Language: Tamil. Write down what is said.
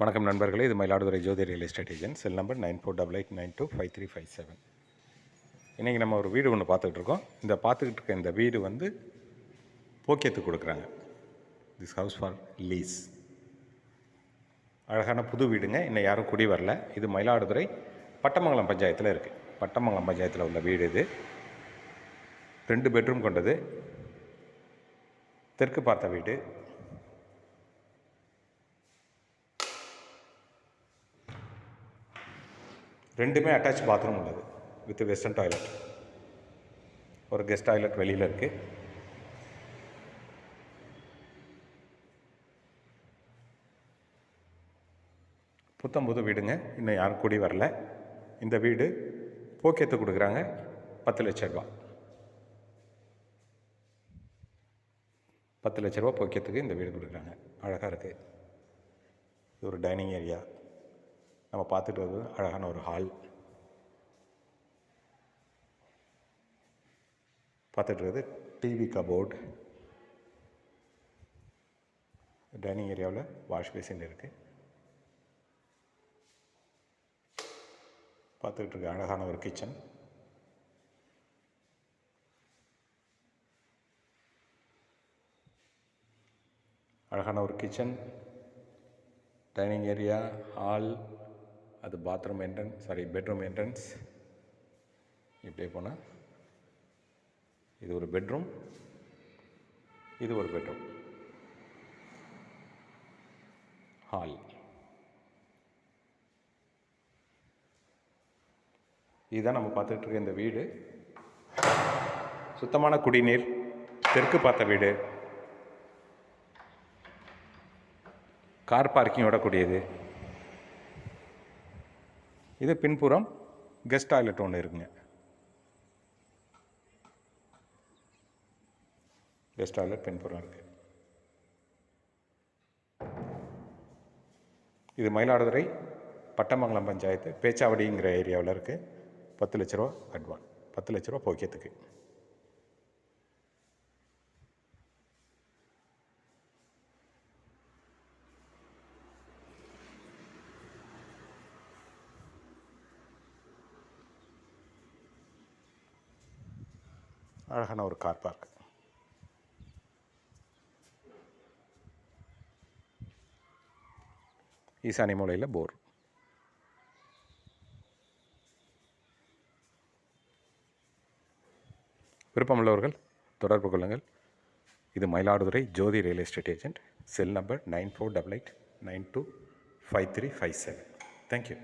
வணக்கம் நண்பர்களே இது Mayiladuthurai Jothi real estate agent cell number nine four double eight nine two five three five seven. இன்றைக்கி நம்ம ஒரு வீடு ஒன்று பார்த்துக்கிட்டு இருக்கோம். இந்த பார்த்துக்கிட்டு இருக்க இந்த வீடு வந்து போக்கியத்துக்கு கொடுக்குறாங்க. திஸ் ஹவுஸ் ஃபார் லீஸ் அழகான புது வீடுங்க. இன்னும் யாரும் குடி வரல. இது மயிலாடுதுறை பட்டமங்கலம் பஞ்சாயத்தில் இருக்குது பட்டமங்கலம் பஞ்சாயத்தில் உள்ள வீடு இது. ரெண்டு பெட்ரூம் கொண்டது. தெற்கு பார்த்த வீடு. ரெண்டுமே அட்டாச் பாத்ரூம் உள்ளது வித் வெஸ்டர்ன் டாய்லெட் ஒரு கெஸ்ட் டாய்லெட் வெளியில் இருக்குது புத்தம் புது வீடுங்க இன்னும் யாரும் கூடி வரல. இந்த வீடு போக்கியத்து கொடுக்குறாங்க பத்து லட்ச ரூபா. பத்து லட்ச ரூபா போக்கியத்துக்கு இந்த வீடு கொடுக்குறாங்க. அழகாக இருக்குது இது ஒரு டைனிங் ஏரியா நம்ம பார்த்துட்டு வருவது அழகான ஒரு ஹால் பார்த்துட்டு டிவி கபோர்ட் டைனிங் ஏரியாவில் வாஷ் பேசின் இருக்குது பார்த்துக்கிட்டு இருக்க அழகான ஒரு கிச்சன் அழகான ஒரு கிச்சன் டைனிங் ஏரியா ஹால் அது bathroom entrance sorry bedroom entrance இப்படியே போனால் இது ஒரு பெட்ரூம் இது ஒரு பெட்ரூம் ஹால் இதுதான் நம்ம பார்த்துட்டு இருக்க இந்த வீடு. சுத்தமான குடிநீர் தெற்கு பார்த்த வீடு. கார் பார்க்கிங்கோட கூடியது. இது பின்புறம் கெஸ்ட் டாய்லெட் ஒன்று இருக்குங்க. கெஸ்ட் டாய்லெட் பின்புறம் இருக்குது இது மயிலாடுதுறை பட்டமங்கலம் பஞ்சாயத்து பேச்சாவடிங்கிற ஏரியாவில் இருக்குது பத்து லட்ச ரூபா அட்வான் பத்து லட்ச ரூபா போக்கியத்துக்கு அழகான ஒரு கார் பார்க். ஈசானி மூலையில் போர். விருப்பமுள்ளவர்கள் தொடர்பு கொள்ளுங்கள். இது Mayiladuthurai Jothi real estate agent cell number nine four double eight nine two five three five seven thank you